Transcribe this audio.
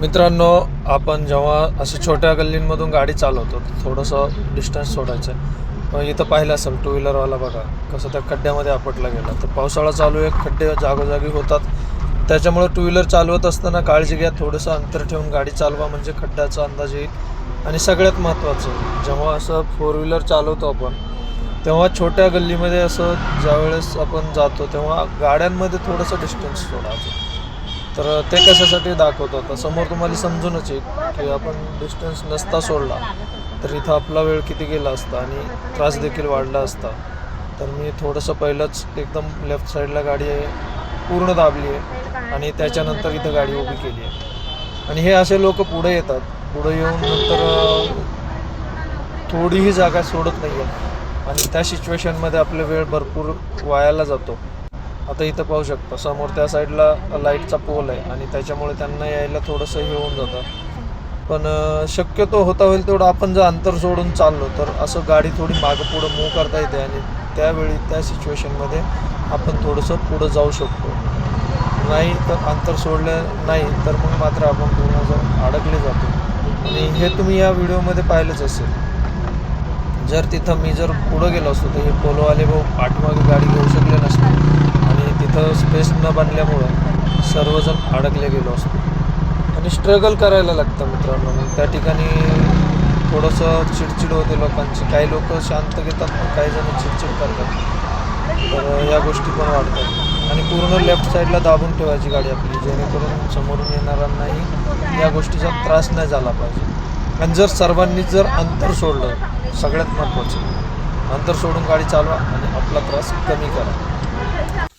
मित्रांनो आपण जेव्हा असं छोट्या गल्लींमधून गाडी चालवतो थोडंसं डिस्टन्स सोडायचं आहे. मग इथं पाहिलं असेल टू व्हीलरवाला बघा कसं त्या खड्ड्यामध्ये आपटला गेला. तर पावसाळा चालू आहे खड्डे जागोजागी होतात. त्याच्यामुळे टू व्हीलर चालवत असताना काळजी घ्या थोडंसं अंतर ठेवून गाडी चालवा म्हणजे खड्ड्याचा अंदाज येईल. आणि सगळ्यात महत्त्वाचं जेव्हा असं फोर व्हीलर चालवतो आपण तेव्हा छोट्या गल्लीमध्ये असं ज्यावेळेस आपण जातो तेव्हा गाड्यांमध्ये थोडंसं डिस्टन्स सोडायचं. तर ते कशासाठी दाखवतो? आता समोर तुम्हाला समजूनच येईल की आपण डिस्टन्स नसता सोडला तर इथं आपला वेळ किती गेला असता आणि त्रास देखील वाढला असता. तर मी थोडंसं पहिलंच एकदम लेफ्ट साईडला गाडी आहे पूर्ण दाबली आहे आणि त्याच्यानंतर इथं गाडी उभी केली आहे. आणि हे असे लोक पुढे येतात. पुढे येऊन नंतर थोडीही जागा सोडत नाही आहे आणि त्या सिच्युएशनमध्ये आपला वेळ भरपूर वायाला जातो. आता इथं पाहू शकता समोर त्या साईडला लाईटचा पोल आहे आणि त्याच्यामुळे त्यांना यायला थोडंसं हे होऊन जातं. पण शक्यतो होता होईल तेवढं आपण जर अंतर सोडून चाललो तर असं गाडी थोडी मागं पुढं मूव करता येते आणि त्यावेळी त्या सिच्युएशनमध्ये आपण थोडंसं पुढं जाऊ शकतो. नाही तर अंतर सोडलं नाही तर मग मात्र आपण पूर्ण जर अडकले जातो. आणि हे तुम्ही या व्हिडिओमध्ये पाहिलंच असेल. जर तिथं मी जर पुढं गेलो असतो तर हे पोलोवाले भाऊ पाठीमागे गाडी घेऊ शकले नसते. तिथं स्पेस न बनल्यामुळं सर्वजण अडकले गेलो असतो. आणि स्ट्रगल करायला लागतं मित्रांनो. मग त्या ठिकाणी थोडंसं चिडचिड होते लोकांची. काही लोक शांत घेतात काही जण चिडचिड करतात. तर या गोष्टी पण वाढतात. आणि पूर्ण लेफ्ट साईडला दाबून ठेवायची गाडी आपली. जेणेकरून समोरून येणाऱ्यांनाही या गोष्टीचा त्रास नाही झाला पाहिजे. आणि जर सर्वांनी जर अंतर सोडलं सगळ्यात महत्त्वाचं अंतर सोडून गाडी चालवा आणि आपला त्रास कमी करा.